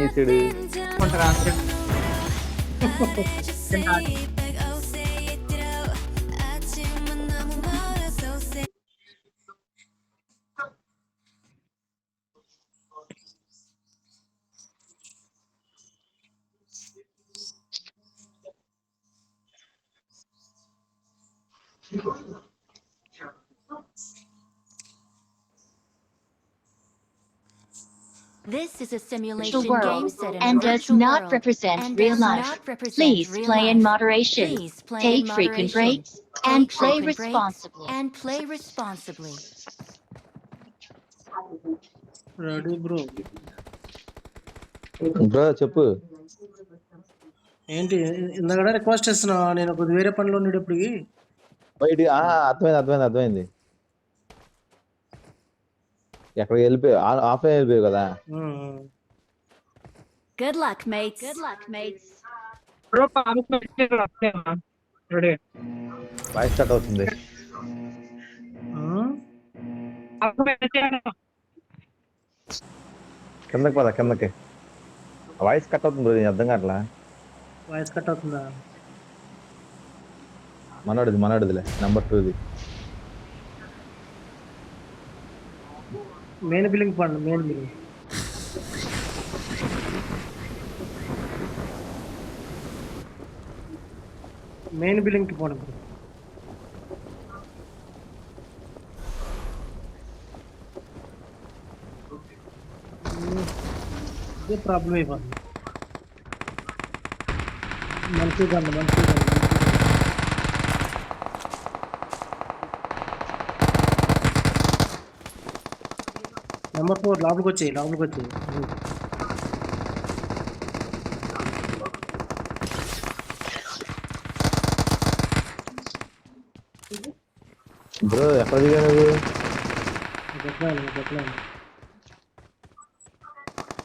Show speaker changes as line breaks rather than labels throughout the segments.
చేసాడు
This is a simulation
virtual
game
world
set in a
and does
virtual
not
world
represent
and
real
does
life.
not represent
Please
real
play in
life.
moderation.
Please play
Take
in
frequent
moderation.
breaks and
Take
play
frequent breaks
responsibly.
And play responsibly.
Ready bro
bro చెప్పు
ఏంటి ఇందాక request చేస్తున్నా నేను కొద్ది వేరే పనిలో ఉండేటప్పటికి
బయట అర్థమైంది అర్థమైంది అర్థమైంది ఎక్కడికి వెళ్ళిపోయి ఆఫ్లైన్ వెళ్ళిపోయావు కదా.
Good luck, mates. Good luck, mates.
Bro పాపకు పెట్టారు వస్తేనా రెడీ.
వాయిస్ కట్ అవుతుంది. కిందకి పద కిందకి? వాయిస్ కట్ అవుతుంది బ్రో నేను అర్థం కావట్లా?
వాయిస్ కట్ అవుతుందా?
మనోడిది మనోడిదిలే నెంబర్ టూది
మెయిన్ బిల్లింగ్ పండు మెయిన్ బిల్లింగ్ మెయిన్ బిల్లింగ్కి పోండి బ్రో ఇదే ప్రాబ్లం అయిపోతుంది మంచిగా మంచిగా నెంబర్ ఫోర్ లోపలికి వచ్చాయి లోపలికి వచ్చాయి
బ్రో ఎక్కడ దిగా నువ్వు?
చెప్పలేను చెప్పలేను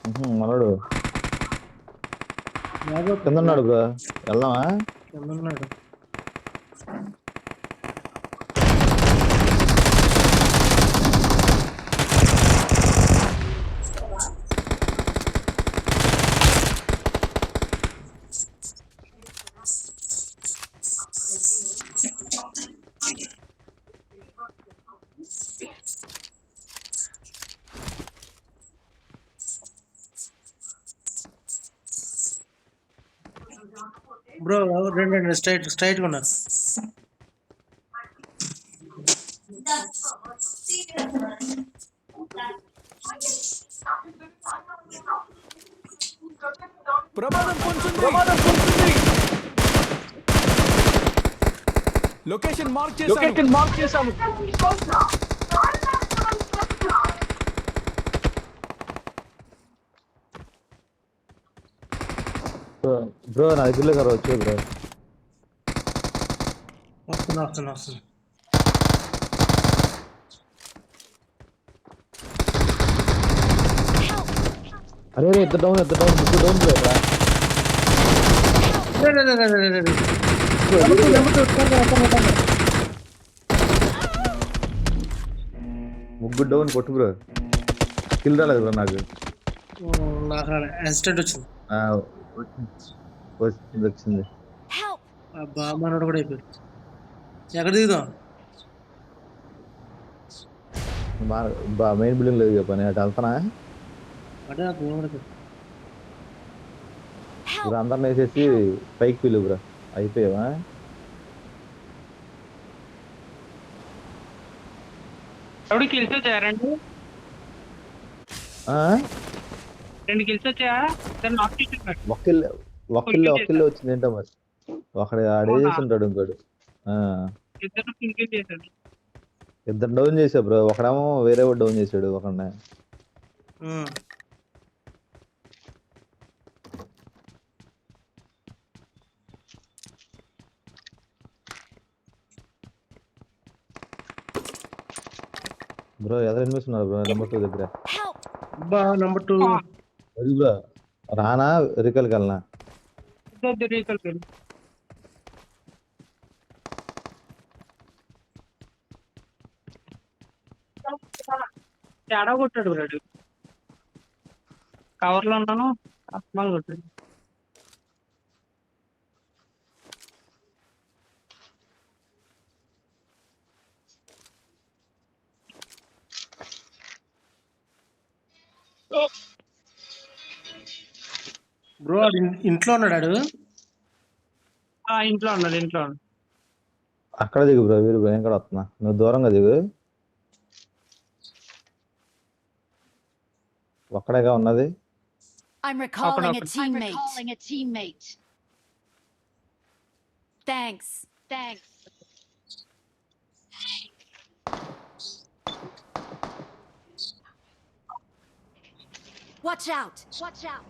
ఉహుం, మనోడు. కింద ఉన్నాడు బ్రో. వెళ్దామా?
కింద ఉన్నాడు. బ్రో రెండు రెండు స్ట్రైట్ స్ట్రైట్గా ఉన్నారు.
ప్రమాదం పొందుతుంది. ప్రమాదం పొందుతుంది. లొకేషన్ మార్క్ చేశాను.
లొకేషన్ మార్క్ చేశాను
బ్రో బ్రో నా దగ్గరలో గారు వచ్చే బ్రో
వస్తున్నా వస్తున్నా వస్తున్నా
అరే రే ఇద్దరు డౌన్ ఇద్దరు డౌన్ ముగ్గురు డౌన్ బ్రో ఇక్కడ.
రే, రే, రే, రే, రే, రే, రే. నెంబర్ టూ, నెంబర్ టూ, వస్తాను, వస్తాను, వస్తాను.
ముగ్గురు డౌన్ కొట్టు బ్రో కిల్ రాలేదు బ్రో నాకు
ఓ, నాకు అసిస్టెంట్ వచ్చింది
ఆ, వచ్చింది. వచ్చింది
Help!
అబ్బా మనోడు కూడా అయిపోయాడు. ఎక్కడ దిగుదాం?
బా మెయిన్ బిల్డింగ్ లేదు పని. అటు వెళ్తానా? ఇప్పుడు అందరిని వేసేసి పైకి పిలు బ్రో. అయిపోయావా?
ఎవడు కిల్స్ రెండు కిల్స్ వచ్చాయా? నాక్
ఒక్కళ్ళే వచ్చింది ఏంటో మరి? ఒకడు ఆడే చేసి ఉంటాడు ఇంకోడు. ఆ,
ఇద్దరు కిల్ చేశాడు.
ఇద్దరు డౌన్ చేసా బ్రో. ఒకడేమో వేరే వాడు డౌన్ చేసాడు ఒకడిని.
ఉమ్.
బ్రో ఎదురు ఎనిమిస్తున్నారు బ్రో? నెంబర్ టూ దగ్గర!
అబ్బా నెంబర్ టూ
రానా
రికల్ వెళ్ళనా తేడా కొట్టాడు బ్రాడు కవర్లో ఉన్నాను అస్మాన్
కొట్టాడు. ఇన్- ఇంట్లో ఉన్నాడు
ఇంట్లో ఉన్నాడు ఇంట్లో ఉన్నాడు
అక్కడ దిగు బ్రో వీరు నేను కూడా వస్తున్నా నువ్వు దూరంగా దిగు ఒక్కడేగా ఉన్నది
I'm recalling a teammate. recalling a teammate. Thanks. Thanks. Watch out. Watch out.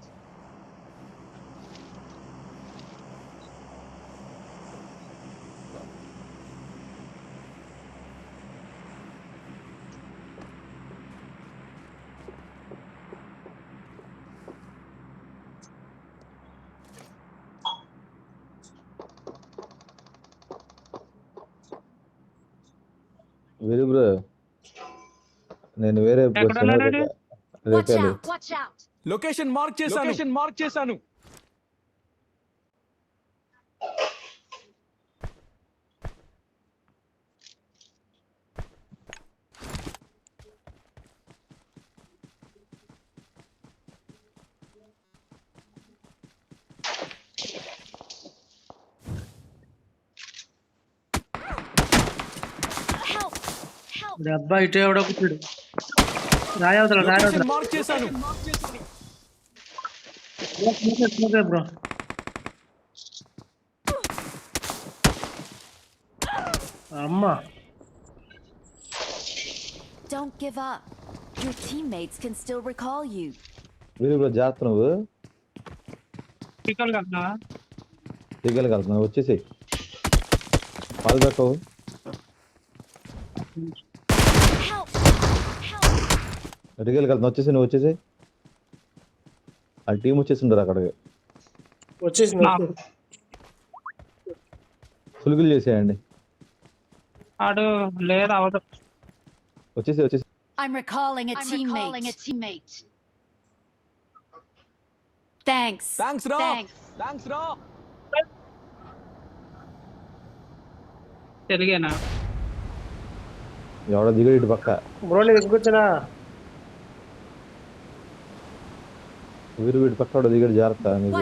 Veeru bro. నేను వేరే.
లొకేషన్ మార్క్ చేశాను. లొకేషన్ మార్క్ చేశాను
Help.
అబ్బాయి ఇటే ఎవడో కూర్చుడు. రాయవతల రాయవతల
లొకేషన్ మార్క్ చేశాను.
బ్రో అమ్మా.
Don't give up. Your teammates can still recall you.
Veeru bro జాగ్రత్త నువ్వు. దిగలు వెళ్తున్నావు వచ్చేసి పాలు దక్కవు. దిగలు వెళ్తున్నావు వచ్చేసి నువ్వు వచ్చేసి ఆ టీం వచ్చేసి ఉండరు అక్కడికి
వచ్చేసి
సులుగులు చేసేయండి.
ఆడు లేదు అవదు.
వచ్చేసి వచ్చేసి
I'm recalling a
I'm
teammate.
recalling a teammate.
Thanks.
Thanks రా
Thanks.
థ్యాంక్స్ రా
తెలుగేనా
ఎవడో దిగడు ఇటు పక్క.
బ్రో నేను
వీరు వీటి పక్క ఎవడో దిగడు. జాగ్రత్త నీకు.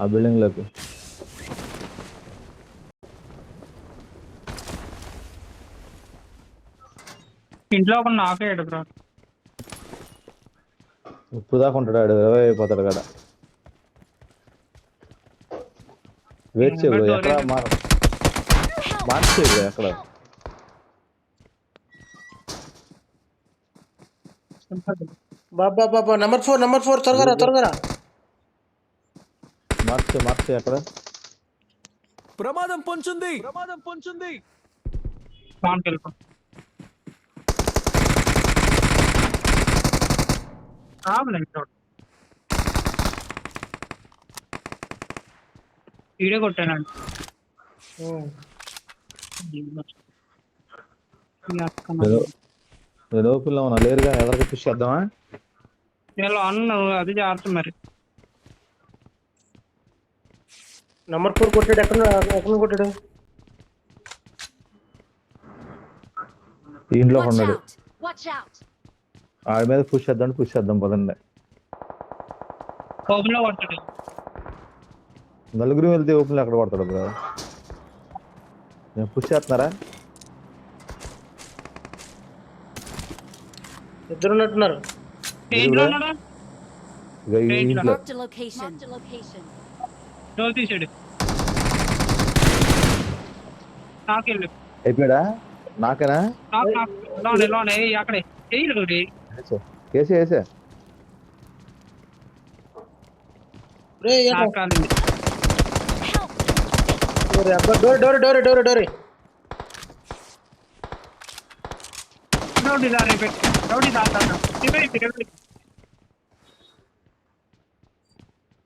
ఆ బిల్డింగ్లోకి
ఇంట్లో ఒక నాకేడు బ్రో.
ఇప్పుడు దాకా ఉంటాడు ఆడు ఇరవై అయిపోతాడు కదా వెయిట్ చేయ బ్రో ఎక్కడ మార్? మార్చే బ్రో ఎక్కడ?
బాబా బాబా నెంబర్ ఫోర్ నెంబర్ ఫోర్ త్వరగా రా త్వరగా
మార్చే మార్చే ఎక్కడ
ప్రమాదం పొంచుంది. ప్రమాదం పొంచుంది.
వీడియో కొట్టానండి
ఓపెన్లో ఉన్నా లేరుగా ఎవరికి పుష్ చేద్దామా?
వీళ్ళు అన్న అది జాగ్రత్త మరి.
నెంబర్ ఫోర్ కొట్టాడు ఎక్కడ ఎక్కడ కొట్టాడు?
Watch
ఉన్నాడు. ఆడి మీద పుష్ చేద్దాం పుష్ చేద్దాం పదండి.
ఓపెన్లో కొట్టాడు
నలుగురు వెళ్తే ఓపెన్లో ఎక్కడ పడతాడు బ్రో? నేను పుష్ చేస్తున్నారా?
ఇద్దరు ఉన్నట్టున్నారు.
ఇంట్లో.
Marked a location.
Marked a location.
Door తీసాడు. నాకెళ్ళు
అయిపోయాడా? నాకేనా?
నాకు నాకు లోనే లోనే ఏయ్ అక్కడే. ఏయ్ ఒకటి
వేసే వేసే
రే ఏంటో?
నాకు కాలింది
Help.
డోరే, డోరే డోరే డోరే డోరే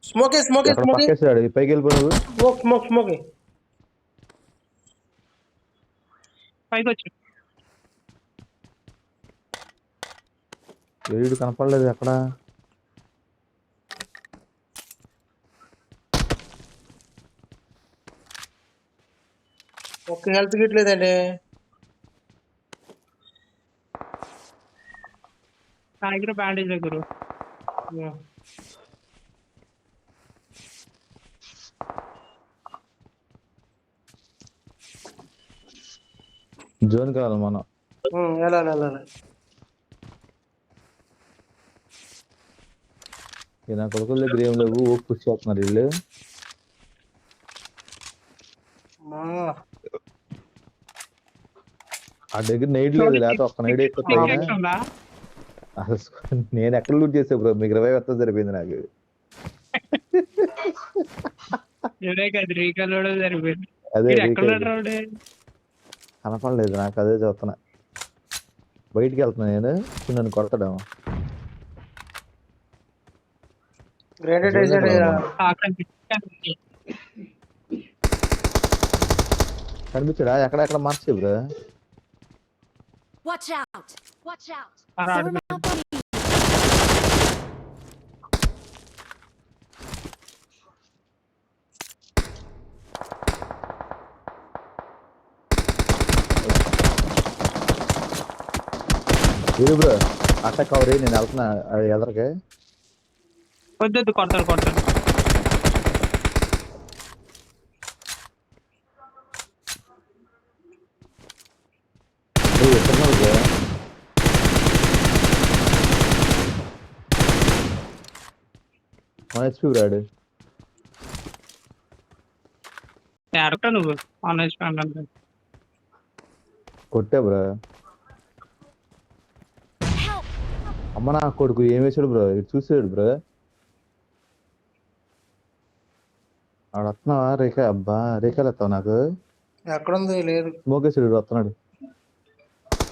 స్మోకే స్మోకే స్మోకే.
పైకి వెళ్ళిపోయాడు.
స్మోక్ స్మోక్ స్మోకే.
పైకి వచ్చి
కనపడలేదు ఎక్కడ?
ఒక్క హెల్త్ గిట్లేదండి
నా దగ్గర బ్యాండేజ్ దగ్గర
జోన్ కావాలి మనం
వెళ్ళాలి వెళ్ళాలి
నా కొడుకుల దగ్గర ఏం లేవు ఓ పుష్ చేస్తున్నారు వీళ్ళు. ఆ దగ్గర నైట్ లేదు లేకపోతే ఒక్క నైట్ ఎక్కువ అసలు నేను ఎక్కడ లూట్ చేసా బ్రో మీకు ఇరవై వస్తా సరిపోయింది నాకు. అదే
ఎక్కడ?
కనపడలేదు నాకు అదే చూస్తున్నా. బయటికి వెళ్తున్నా నేను నన్ను
కనిపించింది.
కనిపించాడా? ఎక్కడెక్కడ మార్చే bro?
Watch out! Watch out!
ఆ, రాడు.
Someone up on you!
ఇది బ్రో అట్ట కవర్ అయ్యి నేను వెళ్తున్నా అది ఎదరికి
వద్దు వద్దు, కొడతాడు కొడతాడు
నువ్వు ఎక్కడున్నావు బ్రో మన హెచ్పి బ్రాడు
ఎడక నువ్వు? ఆన్లైన్ స్పాండ్ అంటే.
కొట్టా బ్రో! అమ్మ నా కొడుకు ఏం వేసాడు బ్రో ఇటు చూసాడు బ్రో ఆడ వస్తున్నావా? రేఖ? అబ్బా రేఖలు వస్తావు నాకు?
ఎక్కడుంది? లేదు.
మోకేశ్వరుడు వస్తున్నాడు.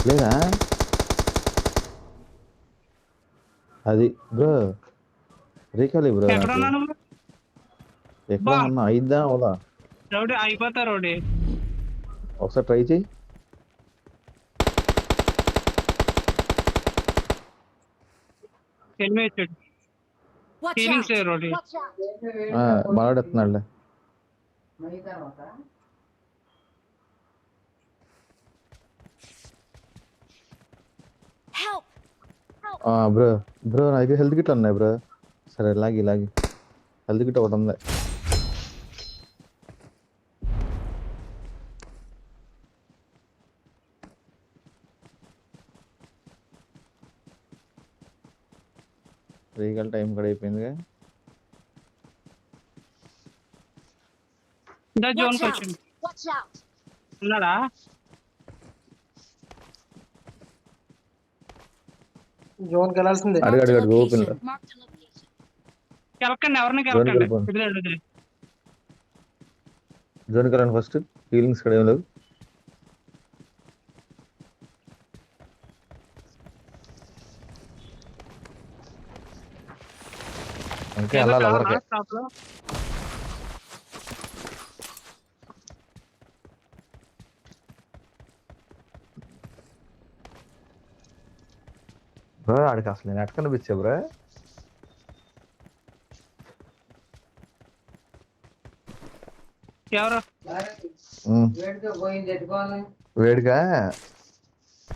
లేదా? అది బ్రో రేఖలే బ్రో
ఎక్కడ
ఉన్నా అయిద్దా అవుదా
రౌడీ అయిపోతా రౌడీ
ఒకసారి ట్రై చేయి.
Feelings rowdy!
ఆ, బ్రో బ్రో నా దగ్గర హెల్త్ కిట్లు ఉన్నాయి బ్రో. సరే లాగి లాగి. హెల్త్ కిట్ ఒకటి ఉంది రీగల్ టైం కూడా అయిపోయిందిగా.
ఇందా జోన్
Watch out!
వచ్చింది! ఉన్నాడా?
జోన్కి వెళ్ళాల్సిందే.
అడుగు అడుగు open
location. Marked a location.
కెలకండి ఎవరిని కెలకండి. వదిలేండి, వదిలేండి.
జోన్కి వెళ్ళండి ఫస్ట్ ఫీలింగ్స్ కూడా ఏం లేవు ఇంకా వెళ్ళాలి ఎవరికి. బ్రో ఆడికి అసలు నేను ఎక్కడ కనిపించా బ్రో
ఎవరు.
వేడిగా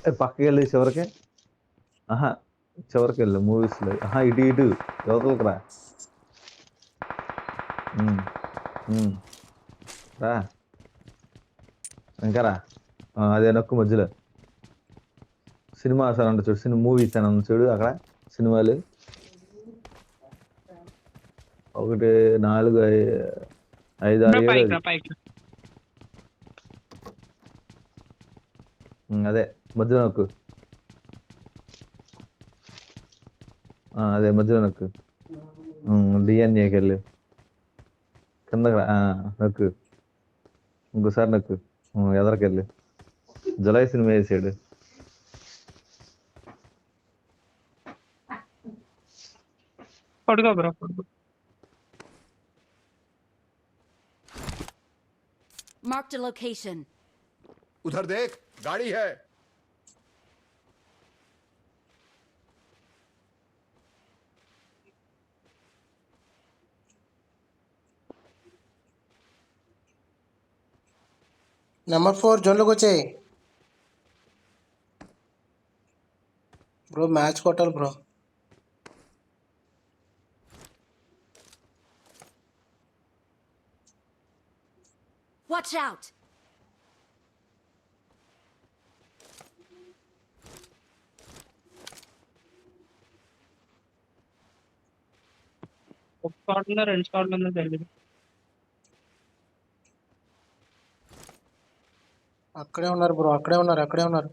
ఏ, పక్కకి వెళ్ళి చివరికి. ఆహా చివరికి వెళ్ళు మూవీస్లో. ఆహా ఇటు ఇటు యువతలకు రా. రా. ఇంకా రా. అదే నొక్కు మధ్యలో. సినిమా సార్ అంటే చూడు సినిమా మూవీస్ అని ఉంది చూడు అక్కడ సినిమాలు. ఒకటి నాలుగు ఐదు ఆరు
రా,
ఏడు
పైకి
అది.
రా, పైకి రా.
ఉమ్, అదే మధ్యలో నొక్కు ఆ, అదే మధ్యలో నొక్కు డిఎన్ఏకి వెళ్ళు కిందకి రా, ఆ, నొక్కు ఇంకోసారి నొక్కు ఉమ్, ఎదరికి వెళ్ళు జులై సినిమా వేసాడు
పడుకో బ్రో పడుకో
Marked a location.
उधर देख गाड़ी है।
नंबर फोर जो लोग अच्छे ब्रो मैच कॉटल ब्रो।
Watch out!
ఒక ఉందా రెండు స్క్వాడ్లు ఉందా తెలియదు.
అక్కడే ఉన్నారు బ్రో అక్కడే ఉన్నారు అక్కడే ఉన్నారు.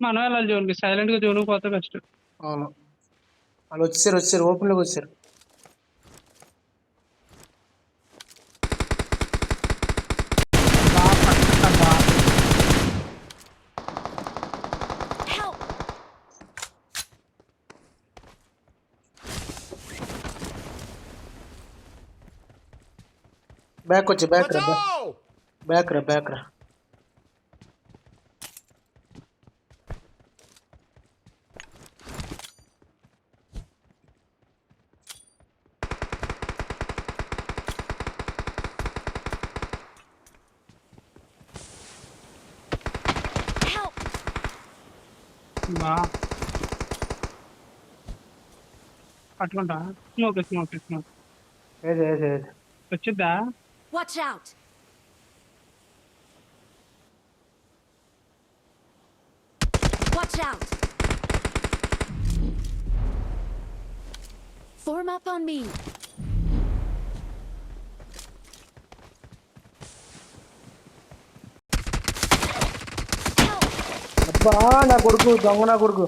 మనం వెళ్ళాలి జోన్కి. సైలెంట్గా జోన్కి పోతే బెస్ట్
అవును. వాళ్ళు వచ్చారు వచ్చారు ఓపెన్లోకి వచ్చారు Backwood, backra, backra. Backra,
backra.
అట్లుంటా não స్మోక్ não
ఏది não ఏది
వచ్చిద్దా
Watch out! Watch out! Form up on me.
అబ్బా నా కొడుకు దొంగ నా కొడుకు